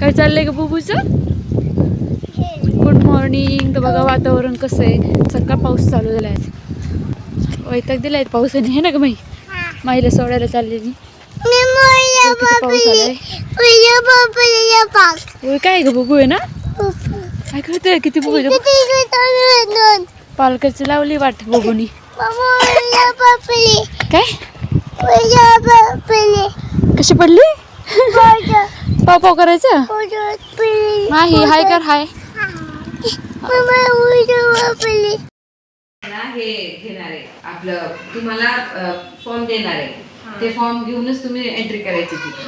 काय चाललंय का बुबूचं? गुड मॉर्निंग तर बघा वातावरण कसं आहे? सकाळ पाऊस चालू झाला आहे वैताग दिलाय पावसाने हे ना ग माई माईला सोडायला चाललेली. पाऊस आलाय. काय ग बुबू आहे ना? काय करतोय? किती ग? पालकाची लावली वाट बुबूनी काय? कशी पडली? पाव पाव करायचं नाही हाय कर हाय. ना हे घेणार आहे आपलं तुम्हाला फॉर्म देणार आहे. ते फॉर्म घेऊनच तुम्ही एंट्री करायची तिथे.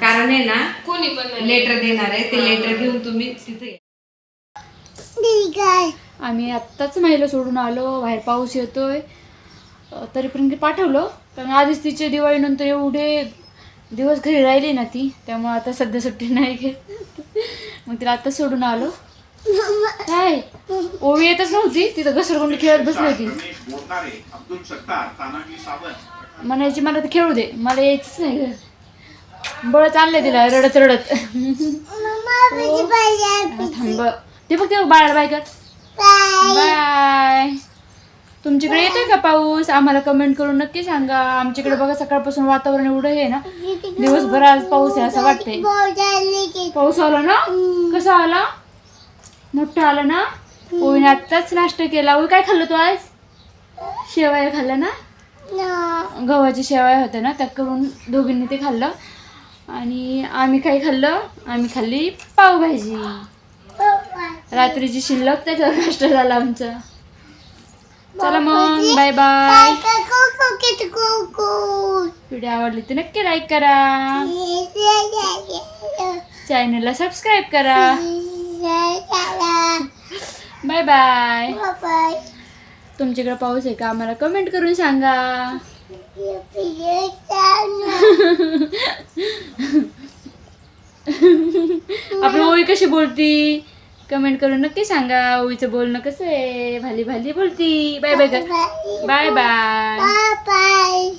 कारण आहे ना कोणी पण लेटर देणार आहे ते लेटर घेऊन तुम्ही तिथे या. आम्ही आत्ताच महिला सोडून आलो बाहेर पाऊस येतोय. तरीपर्यंत पाठवलं. कारण आधीच तिचे दिवाळीनंतर एवढे दिवस घरी राहिली ना ती त्यामुळे आता सध्या सुट्टी नाही घेत. मग तिला आत्ताच सोडून आलो. काय? ओवी येतच नव्हती? तिथं घसरगुंडी खेळत बसली होती. म्हणायची मला तर खेळू दे. मला यायचंच नाही घर. बळच आणलं तिला रडत रडत. थांब ते फक्त बाळ बाय कर. बाय. तुमच्याकडे येतोय का पाऊस? आम्हाला कमेंट करून नक्की सांगा. आमच्याकडे बघा सकाळपासून वातावरण एवढं हे ना दिवसभर आज पाऊस आहे असं वाटतंय. पाऊस आला ना? कसा आला? मोठा आला ना? ओवीने आत्ताच नाश्ता केला. ओवी काय खाल्लं तू आज? शेवाया खाल्लं ना? गव्हाच्या शेवाया होत्या ना त्या करून दोघींनी ते खाल्लं. आणि आम्ही काय खाल्लं? आम्ही खाल्ली पावभाजी. रात्रीची शिल्लक त्याच्यावर नाश्ता झाला आमचा. चला मग बाय बाय व्हिडिओ आवडली तर नक्की लाईक करा. चॅनलला सबस्क्राईब करा. बाय बाय तुमच्याकडे पाऊस आहे का? आम्हाला कमेंट करून सांगा. आपली ओळी कशी बोलती? कमेंट करून नक्की सांगा. ओळीचं बोलणं कसं आहे? भाली भाली बोलती. Bye bye bye bye.